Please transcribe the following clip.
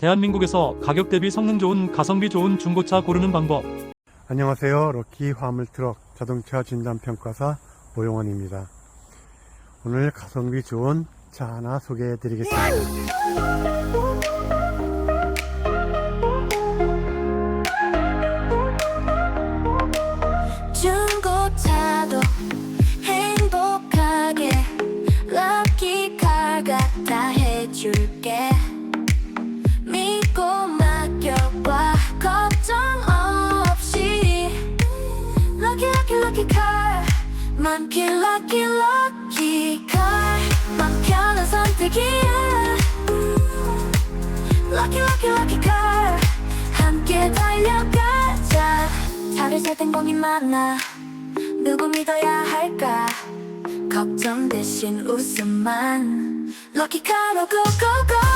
대한민국에서 가격 대비 성능 좋은 가성비 좋은 중고차 고르는 방법. 안녕하세요. 럭키 화물 트럭 자동차 진단 평가사 오용원입니다. 오늘 가성비 좋은 차 하나 소개해 드리겠습니다. 중고차도 행복하게 럭키카 갖다 해줄게 럭키 럭키 럭키카 맘키 럭키 럭키카 맘 편한 선택이야. 럭키 럭키 럭키카 함께 달려가자. 차를 살땐 고민 많아. 누구 믿어야 할까? 걱정 대신 웃음만. 럭키카로 고고고